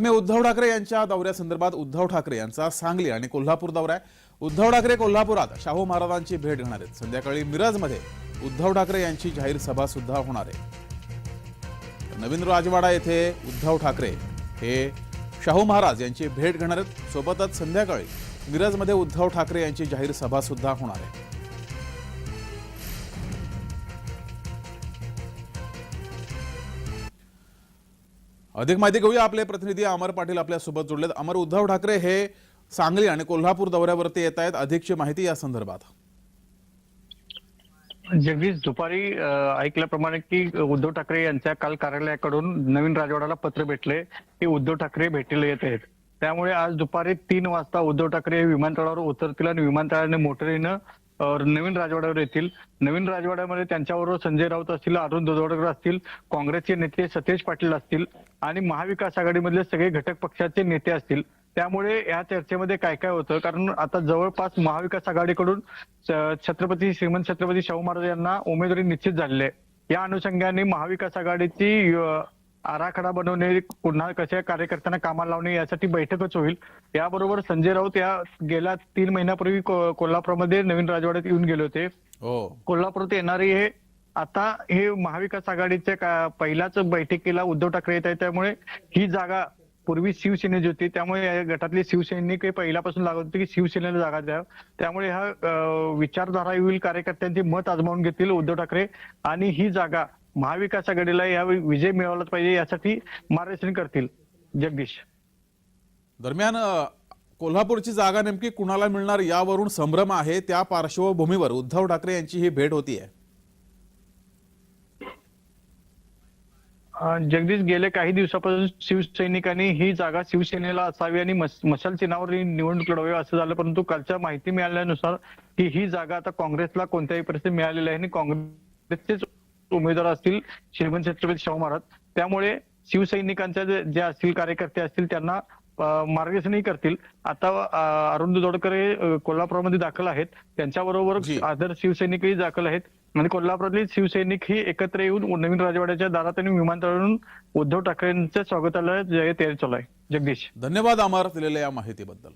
मी उद्धव ठाकरे यांच्या दौऱ्यासंदर्भात उद्धव ठाकरे यांचा सांगली आणि कोल्हापूर दौरा आहे. उद्धव ठाकरे कोल्हापुरात शाहू महाराजांची भेट घेणार आहेत. संध्याकाळी मिरजमध्ये उद्धव ठाकरे यांची जाहीर सभा सुद्धा होणार आहे. नवीन राजवाडा येथे उद्धव ठाकरे हे शाहू महाराज यांची भेट घेणार आहेत. सोबतच संध्याकाळी मिरजमध्ये उद्धव ठाकरे यांची जाहीर सभा सुद्धा होणार आहे. अधिक माहिती घेऊया आपले प्रतिनिधी अमर पाटील आपल्यासोबत जोडलेत. अमर उद्धव ठाकरे हे सांगली आणि कोल्हापूर दौऱ्यावरती येत आहेत. अधिकची माहिती या संदर्भात. जगदीश दुपारी ऐकल्याप्रमाणे की उद्धव ठाकरे यांच्या काल कार्यालयाकडून नवीन राजवाड्याला पत्र भेटले की उद्धव ठाकरे भेटीला येत आहेत. त्यामुळे आज दुपारी तीन वाजता उद्धव ठाकरे हे विमानतळावर उतरतील आणि विमानतळाने मोटरीनं नवीन राजवाड्यावर येतील. नवीन राजवाड्यामध्ये त्यांच्याबरोबर संजय राऊत असतील अरुण दुधवडकर असतील काँग्रेसचे नेते सतेज पाटील असतील आणि महाविकास आघाडीमधले सगळे घटक पक्षाचे नेते असतील. त्यामुळे या चर्चेमध्ये काय काय होतं? कारण आता जवळपास महाविकास आघाडीकडून छत्रपती श्रीमंत छत्रपती शाहू महाराज यांना उमेदवारी निश्चित झालेली आहे. या अनुषंगाने महाविकास आघाडीची आराखडा बनवणे पुन्हा कशा कार्यकर्त्यांना कामाला लावणे यासाठी बैठकच होईल. याबरोबर संजय राऊत या गेल्या तीन महिन्यापूर्वी कोल्हापूरमध्ये नवीन राजवाड्यात येऊन गेले होते. हो. कोल्हापूरात येणारे हे आता हे महाविकास आघाडीच्या पहिल्याच बैठकीला उद्धव ठाकरे येत आहे त्यामुळे ही जागा पूर्वी शिवसेनेची होती. त्यामुळे या गटातले शिवसैनिक पहिल्यापासून लागत होते की शिवसेनेला जागा द्या. त्यामुळे हा विचारधारा येईल कार्यकर्त्यांचे मत आजमावून घेतील उद्धव ठाकरे. आणि ही जागा महाविकास आघाडीला या विजय मिळवलाच पाहिजे यासाठी मार्गदर्शन करतील जगदीश. दरम्यान कोल्हापूरची जागा नेमकी कुणाला मिळणार यावरून संभ्रम आहे. त्या पार्श्वभूमीवर उद्धव ठाकरे यांची ही भेट होतीये. अं, जगदीश गेले काही दिवसापासून शिवसैनिकांनी ही जागा शिवसेनेला असावी आणि मशाल चिन्हावर ही निवडणूक लढवावी असं झालं परंतु कालच्या माहिती मिळाल्यानुसार की ही जागा आता काँग्रेसला कोणत्याही परिस्थितीत मिळालेली आहे आणि काँग्रेसचेच उमेदवार असतील श्रीमंत छत्रपती शाहू महाराज. त्यामुळे शिवसैनिकांच्या जे असतील कार्यकर्ते असतील त्यांना मार्गदर्शनही करतील. आता अरुण दुधोडकर हे कोल्हापूरमध्ये दाखल आहेत. त्यांच्याबरोबर. आदर शिवसैनिकही दाखल आहेत. आणि कोल्हापुरातले शिवसैनिक ही एकत्र येऊन नवीन राजवाड्याच्या दारात आणि विमानतळावरून उद्धव ठाकरेंच्या स्वागताला जे तयारी चालू आहे. जगदीश. धन्यवाद अमर दिलेल्या या माहितीबद्दल.